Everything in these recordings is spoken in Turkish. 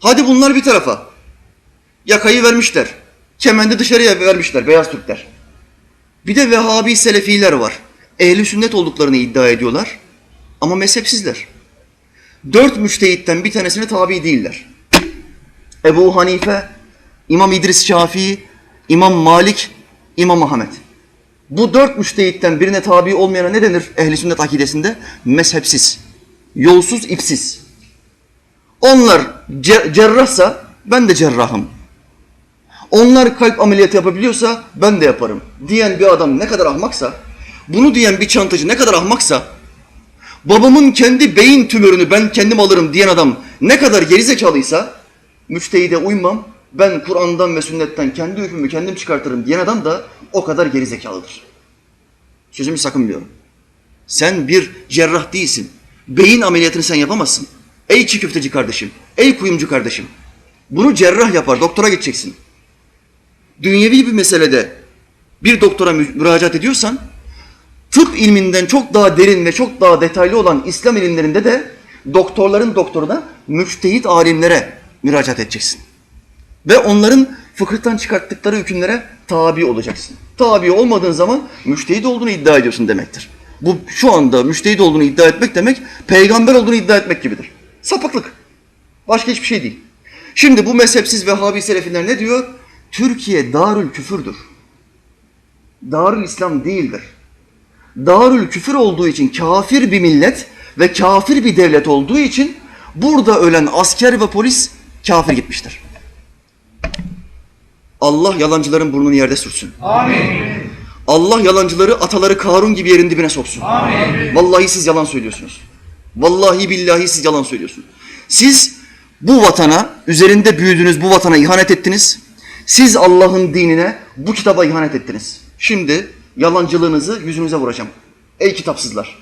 Hadi bunlar bir tarafa. Yakayı vermişler. Kemendi dışarıya vermişler beyaz Türkler. Bir de Vehhabi Selefiler var. Ehli sünnet olduklarını iddia ediyorlar. Ama mezhepsizler. Dört müçtehitten bir tanesine tabi değiller. Ebu Hanife, İmam İdris Şafii, İmam Malik, İmam Ahmet. Bu dört müştehitten birine tabi olmayana ne denir ehli sünnet akidesinde? Mezhepsiz, yolsuz, ipsiz. Onlar ce- cerrahsa ben de cerrahım. Onlar kalp ameliyatı yapabiliyorsa ben de yaparım. Diyen bir adam ne kadar ahmaksa, bunu diyen bir çantacı ne kadar ahmaksa, babamın kendi beyin tümörünü ben kendim alırım diyen adam ne kadar gerizekalıysa, müçtehide uymam, ben Kur'an'dan ve sünnetten kendi hükmümü kendim çıkartırım diyen adam da o kadar gerizekalıdır. Sözümü sakın biliyorum. Sen bir cerrah değilsin. Beyin ameliyatını sen yapamazsın. Ey çiğ köfteci kardeşim, ey kuyumcu kardeşim. Bunu cerrah yapar, doktora gideceksin. Dünyevi bir meselede bir doktora mü- müracaat ediyorsan, tıp ilminden çok daha derin ve çok daha detaylı olan İslam ilimlerinde de doktorların doktoruna, müçtehit alimlere müracaat edeceksin. Ve onların fıkıhtan çıkarttıkları hükümlere tabi olacaksın. Tabi olmadığın zaman müştehit olduğunu iddia ediyorsun demektir. Bu şu anda müştehit olduğunu iddia etmek demek, peygamber olduğunu iddia etmek gibidir. Sapıklık. Başka hiçbir şey değil. Şimdi bu mezhepsiz Vehhabi Selefiler ne diyor? Türkiye darül küfürdür. Darül İslam değildir. Darül küfür olduğu için kafir bir millet ve kafir bir devlet olduğu için burada ölen asker ve polis kafir gitmiştir. Allah yalancıların burnunu yerde sürsün. Amin. Allah yalancıları ataları Karun gibi yerin dibine soksun. Amin. Vallahi siz yalan söylüyorsunuz. Vallahi billahi siz yalan söylüyorsunuz. Siz bu vatana, üzerinde büyüdüğünüz bu vatana ihanet ettiniz. Siz Allah'ın dinine, bu kitaba ihanet ettiniz. Şimdi yalancılığınızı yüzünüze vuracağım. Ey kitapsızlar!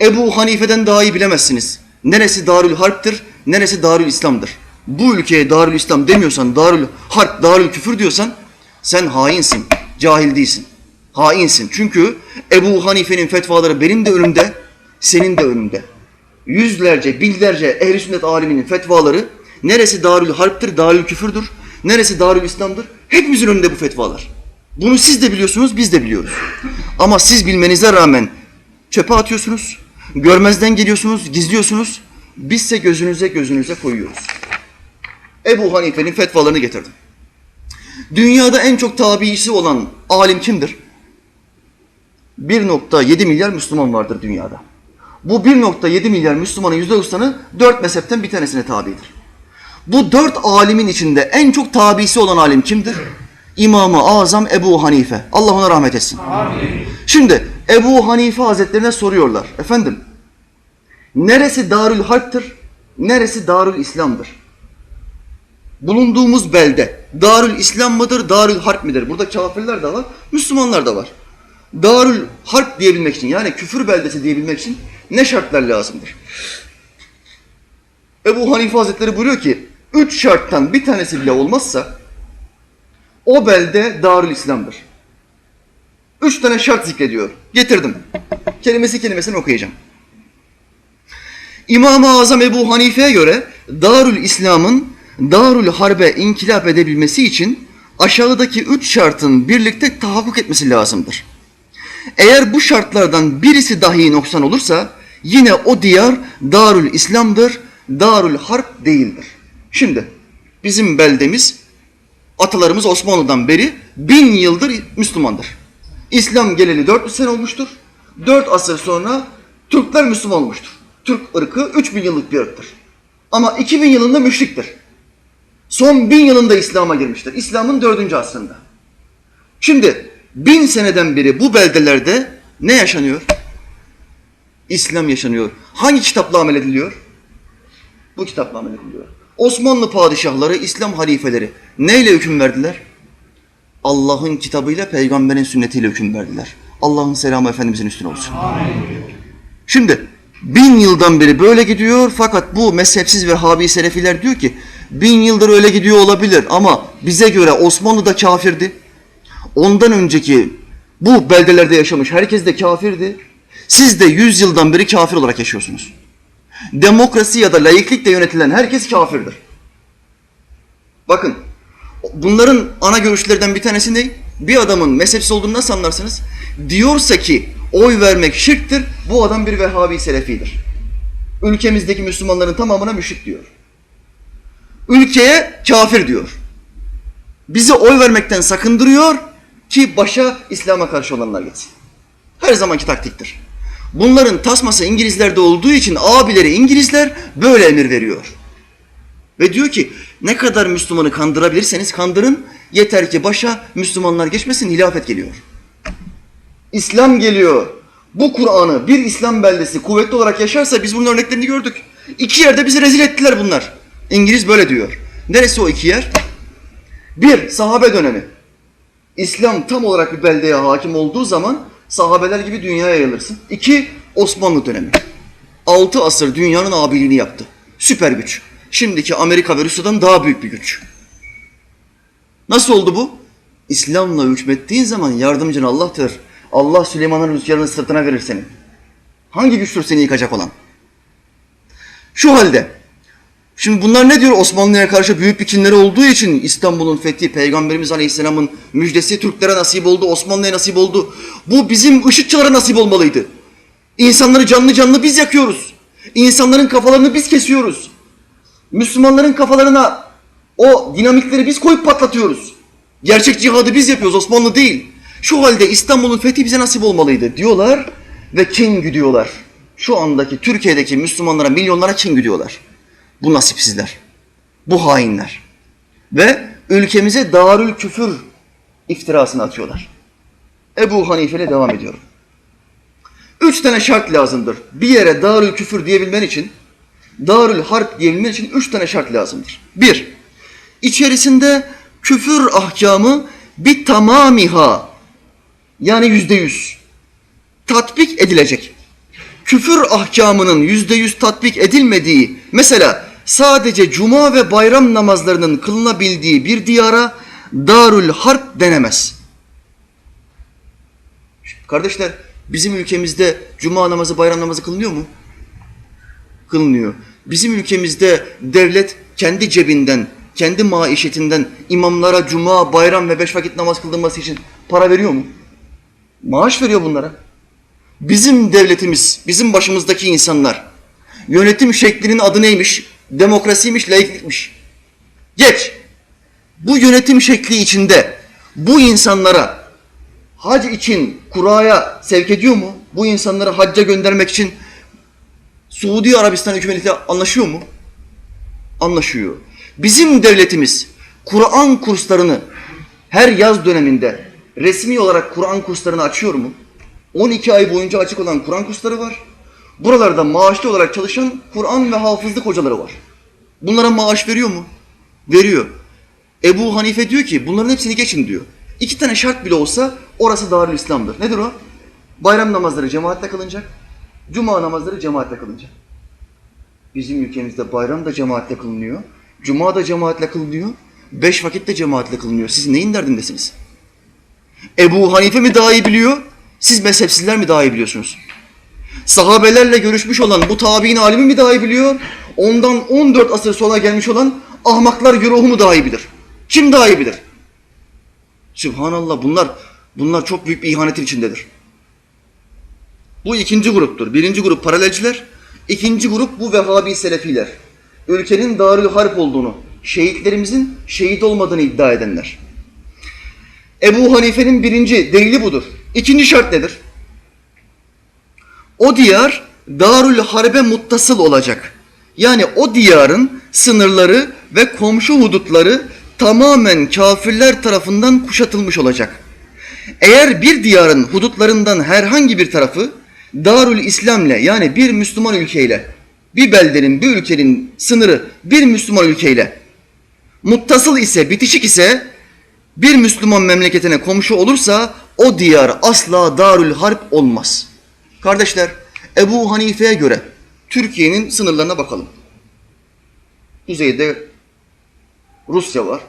Ebu Hanife'den daha iyi bilemezsiniz. Neresi Darül Harp'tir, neresi Darül İslam'dır. Bu ülkeye Darül İslam demiyorsan, Darül Harp, Darül Küfür diyorsan sen hainsin, cahil değilsin. Hainsin. Çünkü Ebu Hanife'nin fetvaları benim de önümde, senin de önünde. Yüzlerce, binlerce ehl sünnet aliminin fetvaları neresi Darül Harp'tir, Darül Küfürdür, neresi Darül İslam'dır? Hepimizin önünde bu fetvalar. Bunu siz de biliyorsunuz, biz de biliyoruz. Ama siz bilmenize rağmen çöpe atıyorsunuz, görmezden geliyorsunuz, gizliyorsunuz. Bizse gözünüze gözünüze koyuyoruz. Ebu Hanife'nin fetvalarını getirdim. Dünyada en çok tabiisi olan alim kimdir? 1.7 milyar Müslüman vardır dünyada. Bu 1.7 milyar Müslümanın %90'ı dört mezhepten bir tanesine tabidir. Bu dört alimin içinde en çok tabisi olan alim kimdir? İmam-ı Azam Ebu Hanife. Allah ona rahmet etsin. Amin. Şimdi Ebu Hanife Hazretlerine soruyorlar. Efendim, neresi Darül Harp'tır, neresi Darül İslam'dır? Bulunduğumuz belde Darül İslam mıdır, Darül Harp midir? Burada kafirler de var, Müslümanlar da var. Darül Harp diyebilmek için yani küfür beldesi diyebilmek için ne şartlar lazımdır? Ebu Hanife Hazretleri buyuruyor ki, üç şarttan bir tanesi bile olmazsa o belde Darül İslam'dır. Üç tane şart zikrediyor. Getirdim. Kelimesi kelimesini okuyacağım. İmam-ı Azam Ebu Hanife'ye göre Darül İslam'ın Darül Harbe inkılap edebilmesi için aşağıdaki üç şartın birlikte tahakkuk etmesi lazımdır. Eğer bu şartlardan birisi dahi noksan olursa yine o diyar Darül İslam'dır, Darül Harp değildir. Şimdi bizim beldemiz atalarımız Osmanlı'dan beri bin yıldır Müslümandır. İslam geleli 400 sene olmuştur. 4 asır sonra Türkler Müslüman olmuştur. Türk ırkı 3000 yıllık bir ırktır. Ama 2000 yılında müşriktir. Son 1000 yılında İslam'a girmiştir. İslam'ın 4. asrında. Şimdi bin seneden beri bu beldelerde ne yaşanıyor? İslam yaşanıyor. Hangi kitapla amel ediliyor? Bu kitapla amel ediliyor. Osmanlı padişahları, İslam halifeleri neyle hüküm verdiler? Allah'ın kitabıyla, peygamberin sünnetiyle hüküm verdiler. Allah'ın selamı Efendimizin üstüne olsun. Şimdi bin yıldan beri böyle gidiyor fakat bu mezhepsiz ve habi selefiler diyor ki bin yıldır öyle gidiyor olabilir ama bize göre Osmanlı da kafirdi. Ondan önceki bu beldelerde yaşamış herkes de kafirdi. Siz de yüz yıldan beri kafir olarak yaşıyorsunuz. Demokrasi ya da laiklikle yönetilen herkes kafirdir. Bakın bunların ana görüşlerden bir tanesi ne? Bir adamın mezhepsiz olduğunu nasıl anlarsınız? Diyorsa ki oy vermek şirktir, bu adam bir Vehhabi Selefidir. Ülkemizdeki Müslümanların tamamına müşrik diyor. Ülkeye kafir diyor. Bizi oy vermekten sakındırıyor ki başa İslam'a karşı olanlar geçsin. Her zamanki taktiktir. Bunların tasması İngilizlerde olduğu için abileri İngilizler böyle emir veriyor. Ve diyor ki ne kadar Müslümanı kandırabilirseniz kandırın yeter ki başa Müslümanlar geçmesin hilafet geliyor. İslam geliyor. Bu Kur'an'ı bir İslam beldesi kuvvetli olarak yaşarsa biz bunun örneklerini gördük. İki yerde bizi rezil ettiler bunlar. İngiliz böyle diyor. Neresi o iki yer? Bir, sahabe dönemi. İslam tam olarak bir beldeye hakim olduğu zaman sahabeler gibi dünyaya yayılırsın. İki, Osmanlı dönemi. Altı asır dünyanın abiliğini yaptı. Süper güç. Şimdiki Amerika ve Rusya'dan daha büyük bir güç. Nasıl oldu bu? İslam'la hükmettiğin zaman yardımcın Allah'tır. Allah Süleyman'ın rüzgarını sırtına verir senin. Hangi güçtür seni yıkacak olan? Şu halde, şimdi bunlar ne diyor Osmanlı'ya karşı büyük bir kinleri olduğu için İstanbul'un fethi, Peygamberimiz Aleyhisselam'ın müjdesi Türklere nasip oldu, Osmanlı'ya nasip oldu. Bu bizim IŞİD'çilere nasip olmalıydı. İnsanları canlı canlı biz yakıyoruz. İnsanların kafalarını biz kesiyoruz. Müslümanların kafalarına o dinamikleri biz koyup patlatıyoruz. Gerçek cihadı biz yapıyoruz, Osmanlı değil. Şu halde İstanbul'un fethi bize nasip olmalıydı diyorlar ve kin güdüyorlar. Şu andaki Türkiye'deki Müslümanlara, milyonlara kin güdüyorlar. Bu nasipsizler. Bu hainler. Ve ülkemize darül küfür iftirasını atıyorlar. Ebu Hanife ile devam ediyorum. Üç tane şart lazımdır. Bir yere darül küfür diyebilmen için, darül harp diyebilmen için üç tane şart lazımdır. Bir, içerisinde küfür ahkamı bir tamamiha yani yüzde yüz tatbik edilecek. Küfür ahkamının yüzde yüz tatbik edilmediği mesela sadece cuma ve bayram namazlarının kılınabildiği bir diyara darül harp denemez. Kardeşler bizim ülkemizde cuma namazı bayram namazı kılınıyor mu? Kılınıyor. Bizim ülkemizde devlet kendi cebinden, kendi maişetinden imamlara cuma, bayram ve beş vakit namaz kıldırması için para veriyor mu? Maaş veriyor bunlara. Bizim devletimiz, bizim başımızdaki insanlar yönetim şeklinin adı neymiş? Demokrasiymiş, laiklikmiş. Geç. Bu yönetim şekli içinde bu insanlara hac için kuraya sevk ediyor mu? Bu insanları hacca göndermek için Suudi Arabistan hükümetiyle anlaşıyor mu? Anlaşıyor. Bizim devletimiz Kur'an kurslarını her yaz döneminde resmi olarak Kur'an kurslarını açıyor mu? 12 ay boyunca açık olan Kur'an kursları var. Buralarda maaşlı olarak çalışan Kur'an ve hafızlık hocaları var. Bunlara maaş veriyor mu? Veriyor. Ebu Hanife diyor ki bunların hepsini geçin diyor. İki tane şart bile olsa orası Darül İslam'dır. Nedir o? Bayram namazları cemaatle kılınacak. Cuma namazları cemaatle kılınacak. Bizim ülkemizde bayram da cemaatle kılınıyor. Cuma da cemaatle kılınıyor. Beş vakit de cemaatle kılınıyor. Siz neyin derdindesiniz? Ebu Hanife mi daha iyi biliyor? Siz mezhepsizler mi daha iyi biliyorsunuz? Sahabelerle görüşmüş olan bu tabi'in alimi mi daha iyi biliyor? Ondan 14 asır sonra gelmiş olan ahmaklar güruhu mu daha iyi bilir? Kim daha iyi bilir? Sübhanallah bunlar bunlar çok büyük bir ihanetin içindedir. Bu ikinci gruptur. Birinci grup paralelciler, ikinci grup bu Vehhabi Selefiler. Ülkenin darül harp olduğunu, şehitlerimizin şehit olmadığını iddia edenler. Ebu Hanife'nin birinci delili budur. İkinci şart nedir? O diyar Darül Harbe muttasıl olacak. Yani o diyarın sınırları ve komşu hudutları tamamen kafirler tarafından kuşatılmış olacak. Eğer bir diyarın hudutlarından herhangi bir tarafı Darül İslam'le yani bir Müslüman ülkeyle, bir beldenin, bir ülkenin sınırı bir Müslüman ülkeyle muttasıl ise, bitişik ise bir Müslüman memleketine komşu olursa o diyar asla Darül Harp olmaz. Kardeşler Ebu Hanife'ye göre Türkiye'nin sınırlarına bakalım. Kuzeyde Rusya var.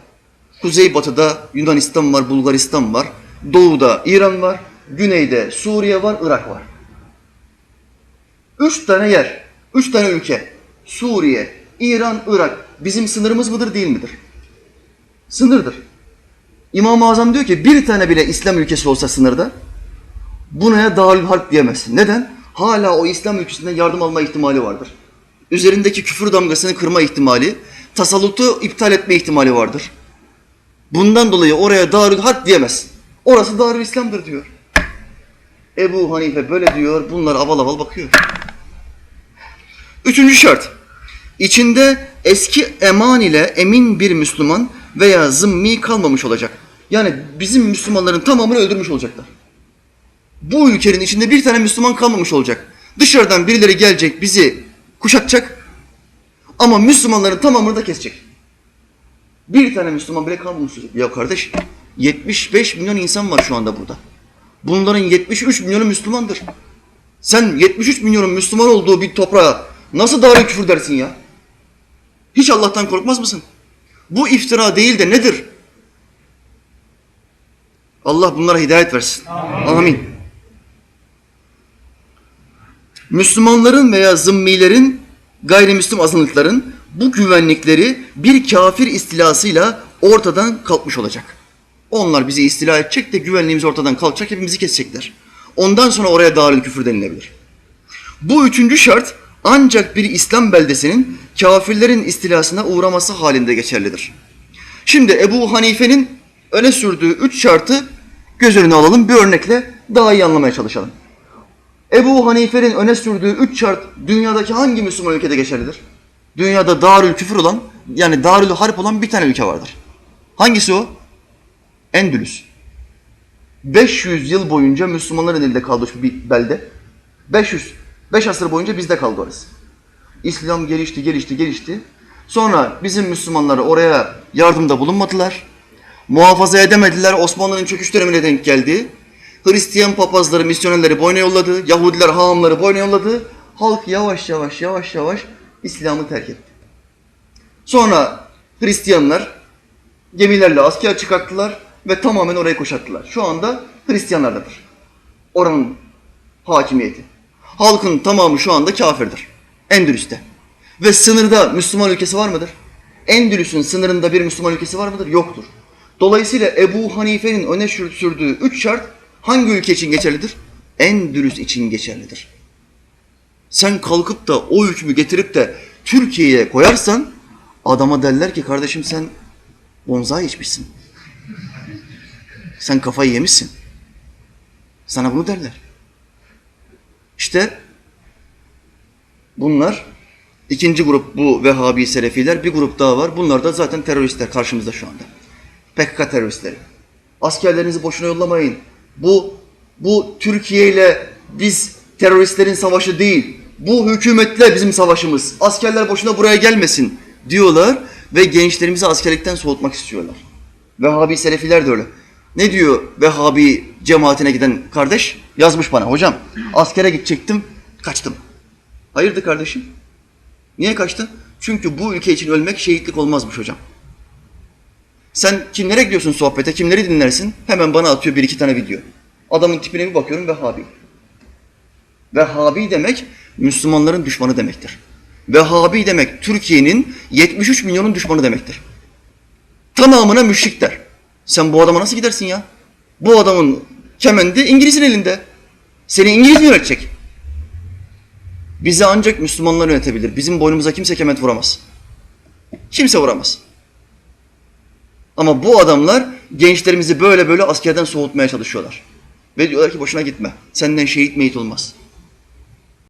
Kuzeybatıda Yunanistan var, Bulgaristan var. Doğuda İran var. Güneyde Suriye var, Irak var. Üç tane yer, üç tane ülke. Suriye, İran, Irak bizim sınırımız mıdır değil midir? Sınırdır. İmam-ı Azam diyor ki bir tane bile İslam ülkesi olsa sınırda buna Darül Harp diyemezsin. Neden? Hala o İslam ülkesinden yardım alma ihtimali vardır. Üzerindeki küfür damgasını kırma ihtimali, tasallutu iptal etme ihtimali vardır. Bundan dolayı oraya Darül Harp diyemezsin. Orası Darül İslam'dır diyor. Ebu Hanife böyle diyor, bunlar aval aval bakıyor. Üçüncü şart. İçinde eski eman ile emin bir Müslüman veya zımmi kalmamış olacak. Yani bizim Müslümanların tamamını öldürmüş olacaklar. Bu ülkenin içinde bir tane Müslüman kalmamış olacak. Dışarıdan birileri gelecek bizi kuşatacak ama Müslümanların tamamını da kesecek. Bir tane Müslüman bile kalmamış olacak. Ya kardeş 75 milyon insan var şu anda burada. Bunların 73 milyonu Müslümandır. Sen 73 milyonun Müslüman olduğu bir toprağa nasıl darül küfür dersin ya? Hiç Allah'tan korkmaz mısın? Bu iftira değil de nedir? Allah bunlara hidayet versin. Amin. Müslümanların veya zımmilerin, gayrimüslim azınlıkların bu güvenlikleri bir kafir istilasıyla ortadan kalkmış olacak. Onlar bizi istila edecek de güvenliğimiz ortadan kalkacak, hepimizi kesecekler. Ondan sonra oraya darül küfür denilebilir. Bu üçüncü şart ancak bir İslam beldesinin kafirlerin istilasına uğraması halinde geçerlidir. Şimdi Ebu Hanife'nin öne sürdüğü üç şartı göz önüne alalım. Bir örnekle daha iyi anlamaya çalışalım. Ebu Hanife'nin öne sürdüğü üç şart dünyadaki hangi Müslüman ülkede geçerlidir? Dünyada darül küfür olan yani darül harp olan bir tane ülke vardır. Hangisi o? Endülüs. 500 yıl boyunca Müslümanların elinde kaldı bir belde. 500, 5 asır boyunca bizde kaldı orası. İslam gelişti, gelişti, gelişti. Sonra bizim Müslümanlar oraya yardımda bulunmadılar. Muhafaza edemediler. Osmanlı'nın çöküş dönemine denk geldi. Hristiyan papazları, misyonerleri boyuna yolladı. Yahudiler, hahamları boyuna yolladı. Halk yavaş yavaş, yavaş yavaş İslam'ı terk etti. Sonra Hristiyanlar gemilerle asker çıkarttılar ve tamamen orayı kuşattılar. Şu anda Hristiyanlardadır. Oranın hakimiyeti. Halkın tamamı şu anda kafirdir. Endülüs'te. Ve sınırda Müslüman ülkesi var mıdır? Endülüs'ün sınırında bir Müslüman ülkesi var mıdır? Yoktur. Dolayısıyla Ebu Hanife'nin öne sür- sürdüğü üç şart hangi ülke için geçerlidir? Endülüs için geçerlidir. Sen kalkıp da o hükmü getirip de Türkiye'ye koyarsan adama derler ki kardeşim sen bonzai içmişsin. Sen kafayı yemişsin. Sana bunu derler. İşte bunlar ikinci grup bu Vehhabi Selefiler. Bir grup daha var. Bunlar da zaten teröristler karşımızda şu anda. PKK teröristleri. Askerlerinizi boşuna yollamayın. Bu bu Türkiye ile biz teröristlerin savaşı değil. Bu hükümetle bizim savaşımız. Askerler boşuna buraya gelmesin diyorlar ve gençlerimizi askerlikten soğutmak istiyorlar. Vehhabi Selefiler de öyle. Ne diyor Vehhabi cemaatine giden kardeş? Yazmış bana hocam askere gidecektim kaçtım. Hayırdır kardeşim? Niye kaçtın? Çünkü bu ülke için ölmek şehitlik olmazmış hocam. Sen kimlere gidiyorsun sohbete, kimleri dinlersin? Hemen bana atıyor bir iki tane video. Adamın tipine bir bakıyorum Vehhabi. Vehhabi demek Müslümanların düşmanı demektir. Vehhabi demek Türkiye'nin 73 milyonun düşmanı demektir. Tamamına müşrikler. Sen bu adama nasıl gidersin ya? Bu adamın kemendi İngiliz'in elinde. Seni İngiliz mi yönetecek? Bizi ancak Müslümanlar yönetebilir. Bizim boynumuza kimse kement vuramaz. Kimse vuramaz. Ama bu adamlar gençlerimizi böyle böyle askerden soğutmaya çalışıyorlar. Ve diyorlar ki boşuna gitme. Senden şehit meyit olmaz.